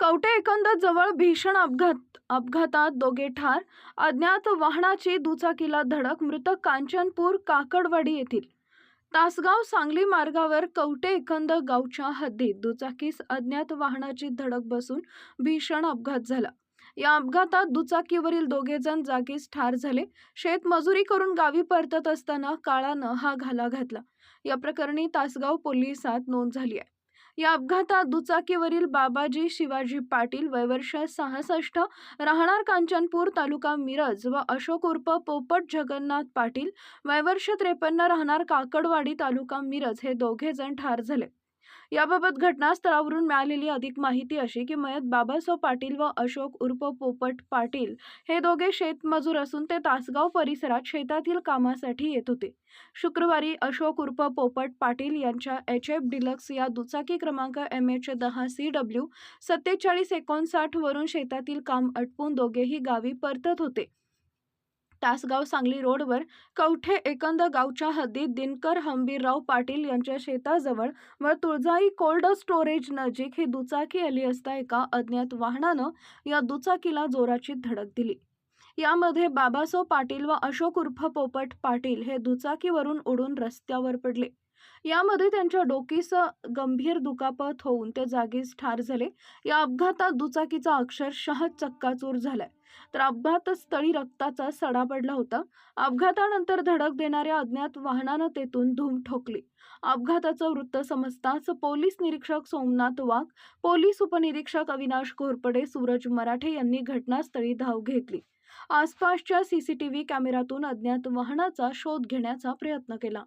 कवटे एकंदर जवळ भीषण अपघात अपघातात दोघे ठार. अज्ञात वाहनाची दुचाकीला धडक मृतक कांचनपूर काकडवाडी येथील. तासगाव सांगली मार्गावर कवटे एकंद गावच्या हद्दीत दुचाकीस अज्ञात वाहनाची धडक बसून भीषण अपघात झाला. या अपघातात दुचाकीवरील दोघे जण जागीच ठार झाले. शेतमजुरी करून गावी परतत असताना काळानं हा घाला घातला. या प्रकरणी तासगाव पोलिसात नोंद झाली आहे. या अपघातात दुचाकीवरील बाबाजी शिवाजी पाटील वयवर्ष सहासष्ट राहणार कांचनपूर तालुका मिरज व अशोक उर्फ पोपट जगन्नाथ पाटील वयवर्ष त्रेपन्न राहणार काकडवाडी तालुका मिरज हे दोघे जण ठार झाले. याबाबत घटनास्थळावरून मिळालेली अधिक माहिती अशी की मयत बाबासाहेब पाटील व अशोक उर्फ पोपट पाटील हे दोघे शेतमजूर असून ते तासगाव परिसरात शेतातील कामासाठी येत होते. शुक्रवारी अशोक उर्फ पोपट पाटील यांच्या एच एफ डिलक्स या दुचाकी क्रमांक एम एच दहा सी डब्ल्यू सत्तेचाळीस एकोणसाठ वरून शेतातील काम आटपून दोघेही गावी परतत होते. तासगाव सांगली रोडवर कवठे एकंद गावच्या हद्दीत दिनकर हंबीरराव पाटील यांच्या शेताजवळ व तुळजाई कोल्ड स्टोरेज नजीक ही दुचाकी आली असता एका अज्ञात वाहनानं या दुचाकीला जोराची धडक दिली. यामध्ये बाबासाव पाटील व अशोक उर्फ पोपट पाटील हे दुचाकीवरून उडून रस्त्यावर पडले. यामध्ये त्यांच्या डोकीस गंभीर दुखापत होऊन ते जागीच ठार झाले. या अपघातात दुचाकीचा अक्षरशः चक्काचूर झालाय. तर अपघातस्थळी रक्ताचा सडा पडला होता. अपघातानंतर धडक देणाऱ्या अज्ञात वाहनानं तेथून धूम ठोकली. अपघाताचं वृत्त समजताच पोलीस निरीक्षक सोमनाथ वाघ पोलीस उपनिरीक्षक अविनाश घोरपडे सूरज मराठे यांनी घटनास्थळी धाव घेतली. आसपासच्या सीसीटीव्ही कॅमेऱ्यातून अज्ञात वाहनाचा शोध घेण्याचा प्रयत्न केला.